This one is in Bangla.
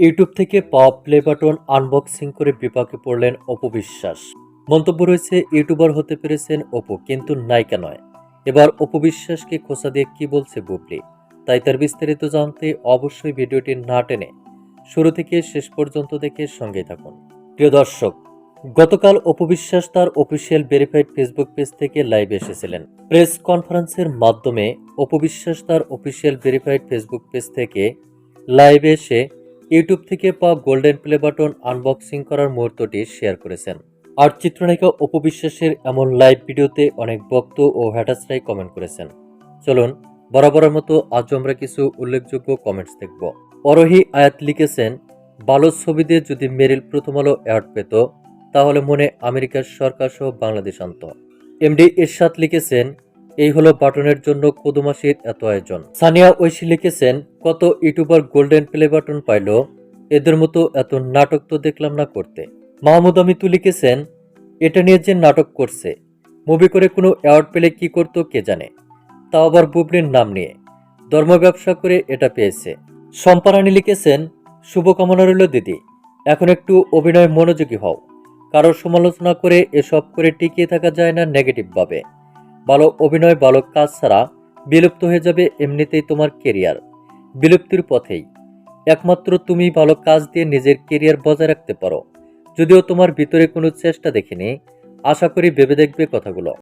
ইউটিউব থেকে পাওয়া প্লে বাটন আনবক্সিং করে বিপাকে পড়লেন অপবিশ্বাস মন্তব্য রয়েছে, ইউটিউবার হতে পেরেছেন অপু, কিন্তু নায়িকা নয়। এবার অপবিশ্বাসকে খোসা দিয়ে কি বলছে বুবলি? তাই তার বিস্তারিত জানতে অবশ্যই ভিডিওটি না টেনে শুরু থেকে শেষ পর্যন্ত দেখে সঙ্গে থাকুন। প্রিয় দর্শক, গতকাল অপবিশ্বাস তার অফিসিয়াল ভেরিফাইড ফেসবুক পেজ থেকে লাইভ এসেছিলেন। প্রেস কনফারেন্সের মাধ্যমে অপবিশ্বাস তার অফিসিয়াল ভেরিফাইড ফেসবুক পেজ থেকে লাইভে এসে ইউটিউব থেকে পাওয়া গোল্ডেন প্লে বাটন আনবক্সিং করার মুহূর্তটি শেয়ার করেছেন। আর চিত্রনায়িকা অপবিশ্বাসের এমন লাইভ ভিডিওতে অনেক ভক্ত ও হ্যাটাসরাই কমেন্ট করেছেন। চলুন, বরাবরের মতো আজ আমরা কিছু উল্লেখযোগ্য কমেন্টস দেখব। অরহি আয়াত লিখেছেন ভালো ছবি দিয়ে যদি মেরিল প্রথম আলো অ্যাওয়ার্ড পেত, তাহলে মনে আমেরিকার সরকার সহ বাংলাদেশ আনত। এমডি এরশাদ লিখেছেন এই হলো বাটনের জন্য কদুমাসির এত আয়োজন। সানিয়া ঐশী লিখেছেন, কত ইউটিউবার গোল্ডেন প্লে বাটন পাইল, এদের মতো এত নাটক তো দেখলাম না করতে। মাহমুদ আমিতু লিখেছেন, এটা নিয়ে যে নাটক করছে, মুভি করে কোনো অ্যাওয়ার্ড পেলে কি করতো কে জানে। তাও আবার বুবলির নাম নিয়ে, ধর্ম ব্যবসা করে এটা পেয়েছে। সম্পারানি লিখেছেন, শুভকামনা রইল দিদি, এখন একটু অভিনয় মনোযোগী হও। কারোর সমালোচনা করে এসব করে টিকিয়ে থাকা যায় না নেগেটিভভাবে ভালো অভিনয় ভালো কাজ ছাড়া বিলুপ্ত হয়ে যাবে এমনিতেই তোমার কেরিয়ার বিলুপ্তির পথেই। একমাত্র তুমি ভালো কাজ দিয়ে নিজের কেরিয়ার বজায় রাখতে পারো। যদিও তোমার ভিতরে কোনো চেষ্টা দেখিনি, আশা করি ভেবে দেখবে কথাগুলো।